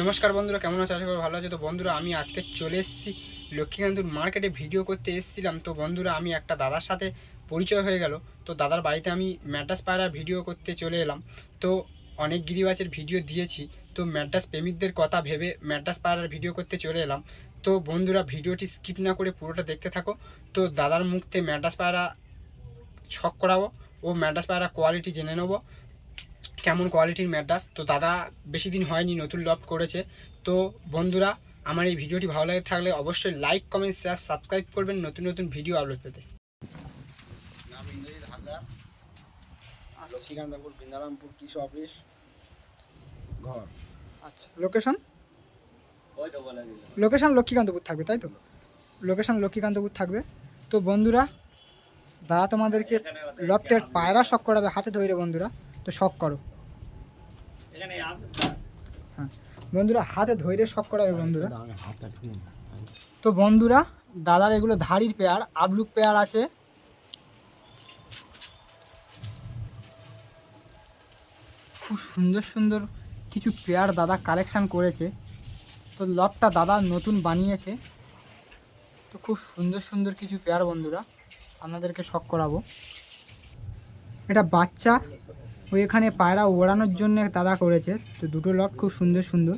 নমস্কার বন্ধুরা, কেমন আছে? আশা করি ভালো আছে। তো বন্ধুরা, আমি আজকে চলে এসেছি লক্ষ্মীকান্তপুর মার্কেটে ভিডিও করতে এসেছিলাম। তো বন্ধুরা, আমি একটা দাদার সাথে পরিচয় হয়ে গেল। তো দাদার বাড়িতে আমি ম্যাটাস পায়রা ভিডিও করতে চলে এলাম। তো অনেক গিরিবাজের ভিডিও দিয়েছি। তো ম্যাটাস প্রেমিকদের কথা ভেবে ম্যাটাস পায়রার ভিডিও করতে চলে এলাম। তো বন্ধুরা, ভিডিওটি স্কিপ না করে পুরোটা দেখতে থাকো। তো দাদার মুখতে ম্যাটাস পায়রা ছক করাবো ও ম্যাটাস পায়রা কোয়ালিটি জেনে নেব। কেমন কোয়ালিটির ম্যাড্রাস তো দাদা বেশি দিন হয়নি নতুন লফট করেছে। তো বন্ধুরা আমার এই ভিডিওটি ভালো লাগে থাকলে অবশ্যই লাইক কমেন্ট শেয়ার সাবস্ক্রাইব করবেন নতুন নতুন ভিডিও আপলোড পেতে। নাম ইন্দ্রজিৎ হালদার লক্ষ্মীকান্তপুর বৃন্দারামপুর কৃষি অফিস ঘর। আচ্ছা লোকেশন লোকেশন লক্ষ্মীকান্তপুর থাকবে তাই তো? লোকেশন লক্ষ্মীকান্তপুর থাকবে। তো বন্ধুরা দাদা তোমাদেরকে লফটের পায়রা শখ করাবে হাতে ধরে বন্ধুরা তো শখ করো। হ্যাঁ বন্ধুরা হাতে ধরে শখ বন্ধুরা। হাতটা ধুয়ে না। তো বন্ধুরা দাদার এগুলো ধাড়ির পেয়ার আবলুক পেয়ার আছে। খুব সুন্দর সুন্দর কিছু পেয়ার দাদা কালেকশান করেছে। তো লটটা দাদা নতুন বানিয়েছে। তো খুব সুন্দর সুন্দর কিছু পেয়ার বন্ধুরা আপনাদেরকে শখ করাবো। এটা বাচ্চা ওই এখানে পায়রা ওড়ানোর জন্য দাদা করেছে। তো দুটো লট খুব সুন্দর সুন্দর।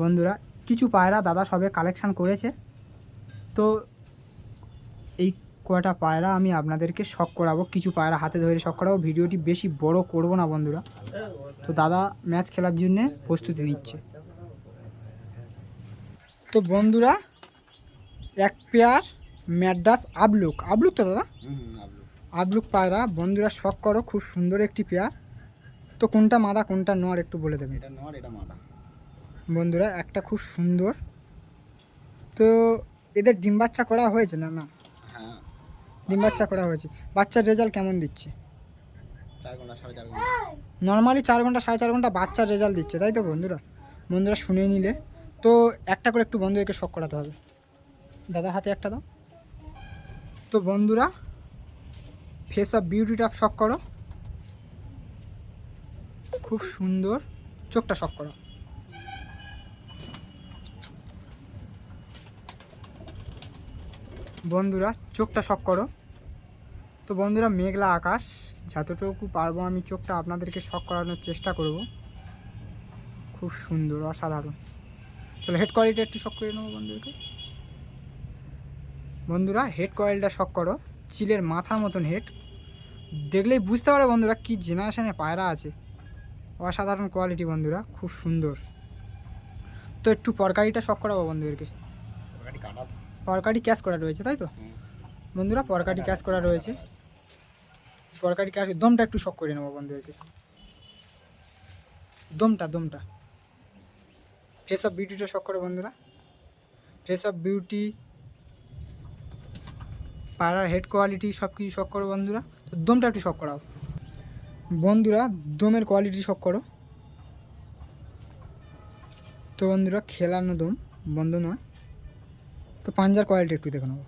বন্ধুরা, কিছু পায়রা দাদা সবে কালেকশান করেছে। তো এই কয়টা পায়রা আমি আপনাদেরকে শখ করাবো, কিছু পায়রা হাতে ধরে শখ করাবো। ভিডিওটি বেশি বড় করব না বন্ধুরা। তো দাদা ম্যাচ খেলার জন্যে প্রস্তুতি নিচ্ছে। তো বন্ধুরা, এক পেয়ার ম্যাডাস আবলুক। আবলুক তো দাদা? হুম আবলুক পায়রা বন্ধুরা শখ করো খুব সুন্দর একটি পেয়ার। তো কোনটা মাদা কোনটা নর একটু বলে দেবেন এটা নর এটা মাদা। বন্ধুরা একটা খুব সুন্দর। তো এদের ডিম বাচ্চা করা হয়েছে না না? হ্যাঁ। ডিম বাচ্চা করা হয়েছে। বাচ্চার রেজাল্ট কেমন দিচ্ছে? চার ঘণ্টা সাড়ে চার ঘণ্টা। নর্মালি চার ঘণ্টা সাড়ে চার ঘণ্টা বাচ্চার রেজাল্ট দিচ্ছে তাই তো বন্ধুরা? বন্ধুরা শুনে নিলে। তো একটা করে একটু বন্ধুদেরকে শখ করাতে হবে। দাদার হাতে একটা দাও। তো বন্ধুরা ফেস অফ বিউটিটা শখ করো। খুব সুন্দর। চোখটা শখ করো। বন্ধুরা, চোখটা শখ করো। তো বন্ধুরা, মেঘলা আকাশ। যতটুকু পারব আমি চোখটা আপনাদেরকে শখ করানোর চেষ্টা করব। খুব সুন্দর, অসাধারণ। চলো হেড কোয়ালিটি একটু শখ করে নেব বন্ধুদেরকে। বন্ধুরা হেড কোয়ালিটিটা শখ করো। চিলের মাথার মতন হেড দেখলেই বুঝতে পারো বন্ধুরা কি জেনারেশনে পায়রা আছে। অসাধারণ কোয়ালিটি বন্ধুরা খুব সুন্দর। তো একটু পরকারিটা শখ করাবো বন্ধুদেরকে। পরকারি ক্যাশ করা রয়েছে তাই তো? বন্ধুরা পরকারি ক্যাশ করা রয়েছে। পরকারি ক্যাশ দমটা একটু শখ করে নেব বন্ধুদেরকে। দমটা দমটা। ফেস অফ বিউটিটা শখ করো বন্ধুরা। ফেস অফ বিউটি পাড়ার হেড কোয়ালিটি সব কিছু শখ করো বন্ধুরা। তো দমটা একটু শখ করাও। বন্ধুরা, দমের কোয়ালিটি শখ করো। তো বন্ধুরা, খেলানো দম, বন্ধ নয়। তো পাঞ্জার কোয়ালিটি একটু দেখে নেব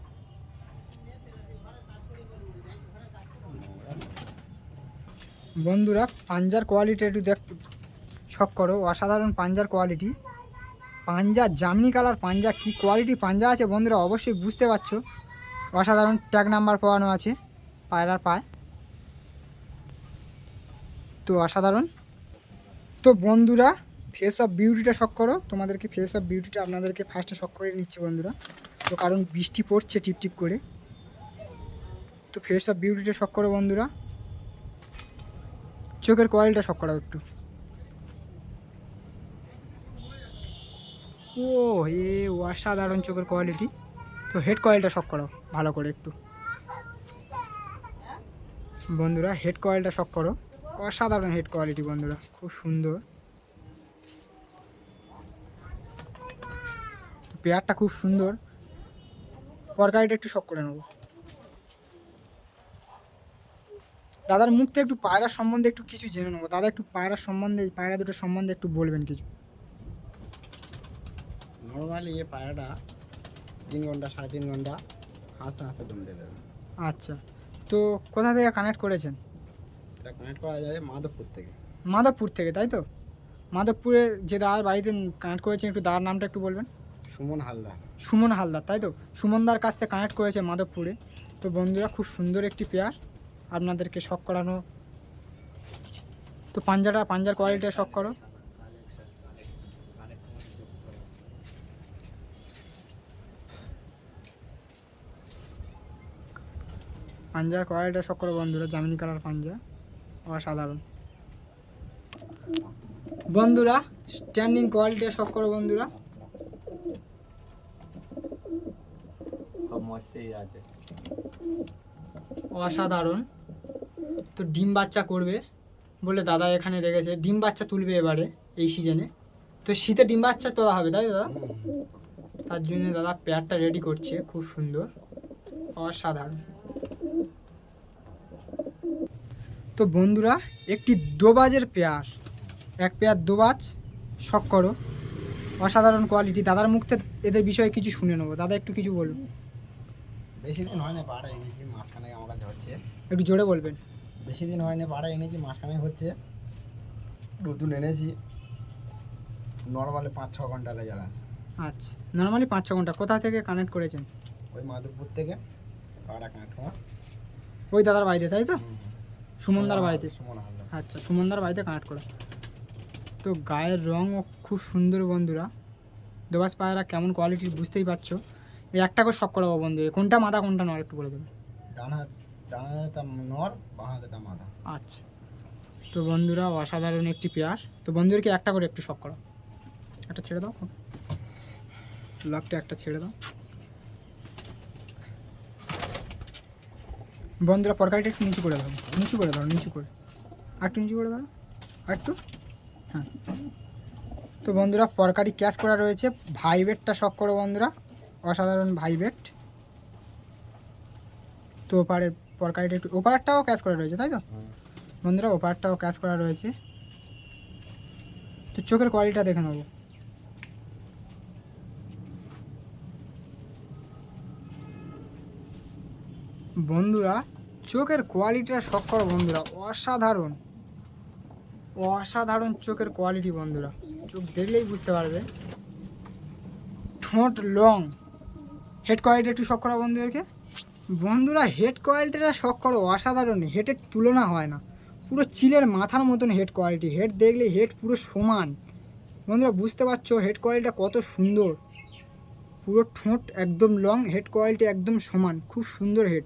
বন্ধুরা, পাঞ্জার কোয়ালিটি একটু দেখ, শখ করো। অসাধারণ পাঞ্জার কোয়ালিটি পাঞ্জা জামনি কালার পাঞ্জা কি কোয়ালিটি পাঞ্জা আছে বন্ধুরা, অবশ্যই বুঝতে পারছ। অসাধারণ ট্যাগ নাম্বার পাওয়ানো আছে। পায়রার পায়। তো অসাধারণ। তো বন্ধুরা ফেস অফ বিউটিটা শখ করো। তোমাদেরকে ফেস অফ বিউটিটা আপনাদেরকে ফার্স্টে শখ করে নিচ্ছে বন্ধুরা। তো কারণ বৃষ্টি পড়ছে টিপ টিপ করে। তো ফেস অফ বিউটিটা শখ করো বন্ধুরা। চোখের কোয়ালিটিটা শখ করাও একটু। ও এ অসাধারণ চোখের কোয়ালিটি তো হেড কোয়ালিটিটা শখ করাও ভালো করে একটু। বন্ধুরা হেড কোয়ালিটিটা শখ করো। অসাধারণ হেড কোয়ালিটি বন্ধুরা খুব সুন্দর। পেয়ারটা খুব সুন্দর। পরকারিটা একটু শখ করে নেব। দাদার মুখ থেকে একটু পায়রার সম্বন্ধে একটু কিছু জেনে নেব। দাদা একটু পায়রার সম্বন্ধে এই পায়রা দুটোর সম্বন্ধে একটু বলবেন কিছু। নর্মালি এই পায়রাটা তিন ঘণ্টা সাড়ে তিন ঘণ্টা হাসতে হাসতে দম দিয়ে দেবে। আচ্ছা। তো কোথা থেকে কানেক্ট করেছেন? এটা কানেক্ট করা যায় মাধবপুর থেকে। মাধবপুর থেকে তাই তো? মাধবপুরে যে দাদার বাড়িতে কানেক্ট করেছেন একটু দাদার নামটা একটু বলবেন। সুমন হালদার। সুমন হালদার তাই তো? সুমনদার কাছ থেকে কানেক্ট করেছে মাধবপুরে। তো বন্ধুরা খুব সুন্দর একটি পেয়ার আপনাদেরকে শখ করানো। তো পাঞ্জাটা পাঞ্জার কোয়ালিটিটা শখ করো। পাঞ্জার কোয়ালিটিটা শখ করো বন্ধুরা জামিনি কালার পাঞ্জা অসাধারণ। বন্ধুরা স্ট্যান্ডিং কোয়ালিটি শখ করো বন্ধুরা। অসাধারণ। তো ডিম বাচ্চা করবে বলে দাদা এখানে রেখেছে। ডিম বাচ্চা তুলবে এবারে এই সিজনে তো শীতে ডিম বাচ্চা তোলা হবে তাই দাদা? তার জন্য দাদা পেয়ারটা রেডি করছে খুব সুন্দর। অসাধারণ। তো বন্ধুরা একটি দোবাজের পেয়ার। এক পেয়ার দোবাজ শখ করো। অসাধারণ কোয়ালিটি দাদার মুখ থেকে এদের বিষয়ে কিছু শুনে নেব। দাদা একটু কিছু বলুন। বেশি দিন হয় না পাড়া এনেছি মাঝখানে আমার কাছে হচ্ছে। একটু জোরে বলবেন। বেশি দিন হয় না পাড়া এনেছি মাঝখানে হচ্ছে। নতুন এনেছি। নর্মালে পাঁচ ছ ঘণ্টা রেজাল্ট আছে। আচ্ছা নর্মালি পাঁচ ছ ঘণ্টা। কোথা থেকে কানেক্ট করেছেন? ওই মাধবপুর থেকে পাড়া কানেক্ট করা ওই দাদার বাড়িতে তাই তো? সুমনদার বাড়িতে। সুমন আচ্ছা সুমনদার বাড়িতে কানেক্ট করা। তো গায়ের রঙও খুব সুন্দর বন্ধুরা। দোবাস পায়রা কেমন কোয়ালিটির বুঝতেই পারছ? এই একটা করে শখ করাবো বন্ধুরা। কোনটা মাথা কোনটা নয় একটু বলে দেবেন ডান হাত নর বাঁ মাথা আচ্ছা। তো বন্ধুরা অসাধারণ একটি পেয়ার। তো বন্ধুদেরকে একটা করে একটু শখ করো একটা ছেড়ে দাও লকটা একটা ছেড়ে দাও। বন্ধুরা পরকারিটা একটু নিচু করে দাও। নিচু করে দাও, নিচু করে। একটু নিচু করে আর একটু? হ্যাঁ। তো বন্ধুরা, পরকারি ক্যাশ করা রয়েছে। ভাইবেটটা শখ করো বন্ধুরা। অসাধারণ ভাইবেট তো ওপারের পরকারিটা একটু ওপারটাও ক্যাশ করা রয়েছে, তাই তো? বন্ধুরা, ওপারটাও ক্যাশ করা রয়েছে। তো চোখের কোয়ালিটিটা দেখে নেব। বন্ধুরা, চোখের কোয়ালিটিটা শখ করো বন্ধুরা, অসাধারণ। অসাধারণ চোখের কোয়ালিটি বন্ধুরা। চোখ দেখলেই বুঝতে পারবে। ঠোঁট লং হেড কোয়ালিটি একটু শখ করো বন্ধুদেরকে। বন্ধুরা হেড কোয়ালিটিটা শখ করো, অসাধারণ। হেডের তুলনা হয় না। পুরো চিলের মাথার মতন হেড কোয়ালিটি হেড দেখলে হেড পুরো সমান। বন্ধুরা, বুঝতে পারছ হেড কোয়ালিটিটা কত সুন্দর? পুরো ঠোঁট একদম লং হেড কোয়ালিটি একদম সমান। খুব সুন্দর হেড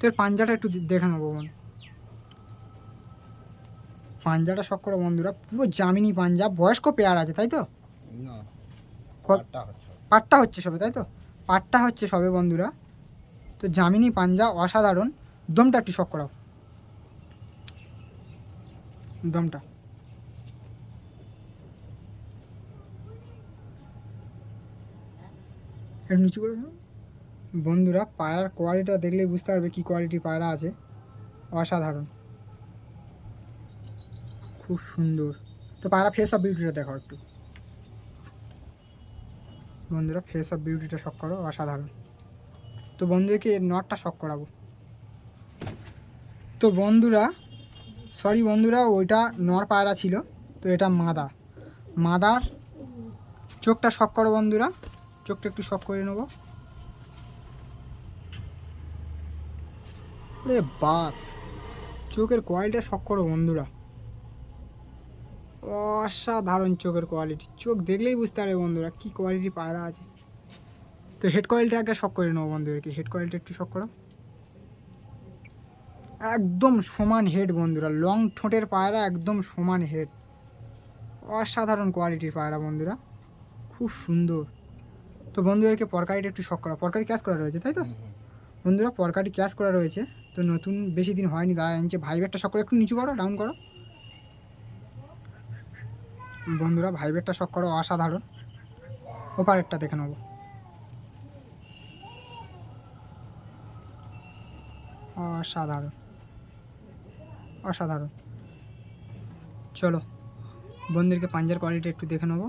তোর পাঞ্জাটা একটু দেখে নেব বোন। পাঞ্জাটা শখ করো বন্ধুরা পুরো জামিনি পাঞ্জা বয়স্ক পেয়ার আছে তাই তো? পাটটা হচ্ছে। সবে তাই তো? পাটটা হচ্ছে সবে বন্ধুরা। তো জামিনি পাঞ্জা অসাধারণ। দমটা একটু শখ করাও। দমটা। একটু নিচু করে। বন্ধুরা পায়রার কোয়ালিটিটা দেখলেই বুঝতে পারবে কী কোয়ালিটি পায়রা আছে। অসাধারণ। খুব সুন্দর। তো পায়রা ফেস অফ বিউটিটা দেখো একটু। বন্ধুরা ফেস অফ বিউটিটা শখ করো, অসাধারণ। তো বন্ধুদেরকে নটটা শখ করাবো। তো বন্ধুরা সরি বন্ধুরা, ওইটা নর পায়রা ছিল, তো এটা মাদা। মাদার চোখটা শখ করো বন্ধুরা, চোখটা একটু শখ করে নেব। রে বাপ চোখের কোয়ালিটিটা শখ করো বন্ধুরা। অসাধারণ চোখের কোয়ালিটি চোখ দেখলেই বুঝতে পারবে বন্ধুরা কী কোয়ালিটি পায়রা আছে। তো হেড কোয়ালিটি আগে শখ করে নেব বন্ধুদেরকে। হেড কোয়ালিটি একটু শখ করো একদম সমান হেড বন্ধুরা। লং ঠোঁটের পায়রা একদম সমান হেড অসাধারণ কোয়ালিটির পায়রা বন্ধুরা। খুব সুন্দর। তো বন্ধুদেরকে পরকারিটা একটু শখ করা পরকারি ক্যাশ করা রয়েছে তাই তো? বন্ধুরা পরকারি ক্যাশ করা রয়েছে। তো নতুন বেশি দিন হয়নি দাদা এনেছে ভাইবেরটা শখ করে, একটু নিচু করো ডাউন করো। বন্ধুরা ভাইবেরটা শখ করো, অসাধারণ। ওপারেরটা দেখে নেব। অসাধারণ। অসাধারণ। চলো, বন্ধুদেরকে পাঞ্জার কোয়ালিটি একটু দেখে নেব।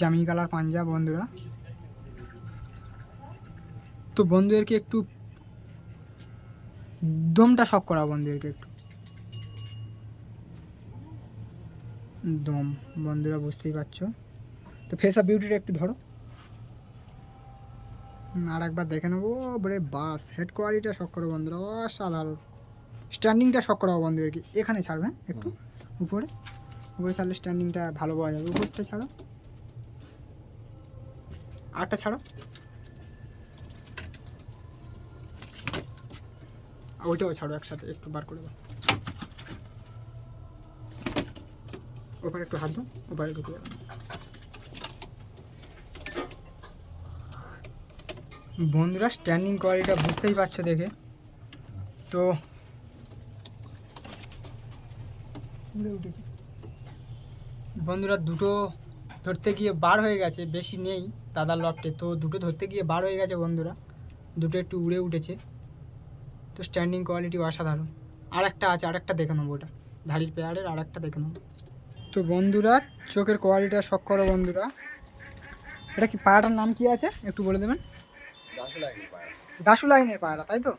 জামি কালার পাঞ্জা, বন্ধুরা। তো বন্ধুদেরকে একটু দমটা শখ করা বন্ধুদেরকে একটু। দম বন্ধুরা বুঝতেই পারছ। তো ফেস অফ বিউটিটা একটু ধরো। আর একবার দেখে নেব। বলে বাস হেড কোয়ালিটিটা শখ করো বন্ধুরা অসাধারণ। স্ট্যান্ডিংটা শখ করাবো বন্ধু আর কি এখানে ছাড়বে হ্যাঁ? একটু উপরে। উপরে ছাড়লে স্ট্যান্ডিংটা ভালো পাওয়া যাবে। উপরটা ছাড়ো। আটটা ছাড়ো। ওইটাও ছাড়ো একসাথে একটু বার করে দাও। ওপারে একটু হাত দাও ওপারে ঢুকে যাবে। বন্ধুরা স্ট্যান্ডিং কোয়ালিটিটা বুঝতেই পারছ দেখে। তো বন্ধুরা দুটো ধরতে গিয়ে বার হয়ে গেছে বেশি নেই দাদার লফটে তো দুটো ধরতে গিয়ে বার হয়ে গেছে বন্ধুরা। দুটো একটু উড়ে উঠেছে। তো স্ট্যান্ডিং কোয়ালিটি অসাধারণ। আর একটা আছে আর একটা দেখে নেব ওটা। ধাড়ির পেয়ারের আর একটা দেখে নেব। তো বন্ধুরা চোখের কোয়ালিটিটা শখ করো বন্ধুরা। এটা কি পায়রাটার নাম কি আছে? একটু বলে দেবেন? দাসু লাইনের পায়রা তাই তো?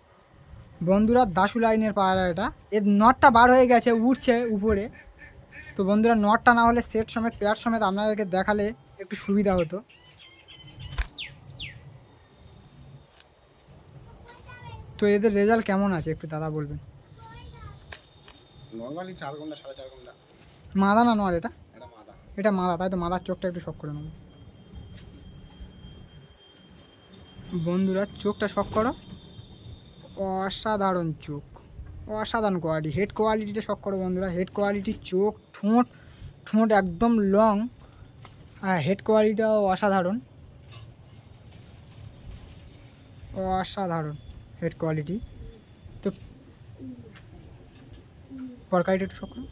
বন্ধুরা দাসু লাইনের পায়রা এটা। এর নটটা বার হয়ে গেছে উঠছে উপরে। তো বন্ধুরা নটটা না হলে সেট সমেত পেয়ার সমেত আপনাদেরকে দেখালে একটু সুবিধা হতো। তো এদের রেজাল্ট কেমন আছে? একটু দাদা বলবেন। নর্মালি চার ঘণ্টা সাড়ে চার ঘণ্টা। মাদা না নর এটা? এটা মাদা। এটা মাদা তাই তো মাদার চোখটা একটু শখ করে নেব। বন্ধুরা চোখটা শখ করো। অসাধারণ চোখ। অসাধারণ কোয়ালিটি হেড কোয়ালিটিটা শখ করো বন্ধুরা। হেড কোয়ালিটি চোখ ঠোঁট ঠোঁট একদম লং আর হেড কোয়ালিটিটাও অসাধারণ। অসাধারণ। Head quality. তো পরকারিটা একটু শখ করো।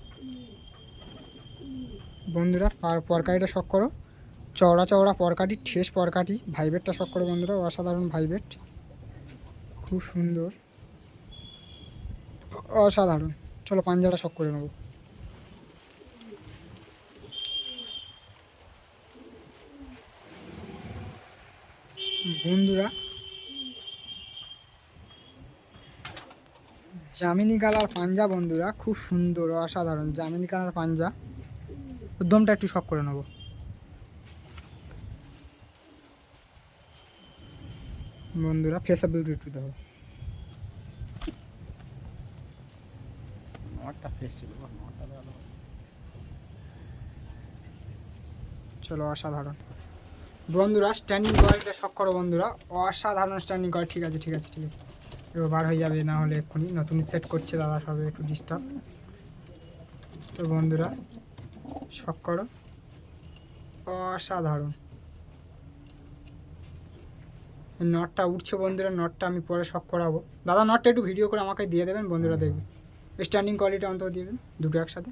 বন্ধুরা, পার- পরকাটিটা শখ করো। চওড়া চওড়া পরকাটি, ঠেস পরকাটি ভাইবেটটা শখ করো বন্ধুরা, অসাধারণ ভাইবেট খুব সুন্দর। অসাধারণ। চলো পাঞ্জাটা শখ করে নেব। বন্ধুরা জামিনি কালার পাঞ্জা বন্ধুরা খুব সুন্দর অসাধারণ জামিনি কালার পাঞ্জা উদ্যমটা একটু শখ করে নেব। বন্ধুরা ফেস অফ বিউটি একটু দেখো। নটটা ফেস ছিল বা নটটা ভালো চলো অসাধারণ। বন্ধুরা স্ট্যান্ডিং কোয়ালিটিটা শখ করো বন্ধুরা। অসাধারণ স্ট্যান্ডিং কোয়ালিটি ঠিক আছে ঠিক আছে ঠিক আছে। এবার বার হয়ে যাবে, না হলে এক্ষুনি নতুন সেট করছে দাদা সবে একটু ডিস্টার্ব তো বন্ধুরা শখ করো। অসাধারণ। নটটা উঠছে বন্ধুরা নটটা আমি পরে শখ করাবো। দাদা নটটা একটু ভিডিও করে আমাকে দিয়ে দেবেন, বন্ধুরা দেখবে। স্ট্যান্ডিং কোয়ালিটি অন্তত দেবেন, দুটো একসাথে।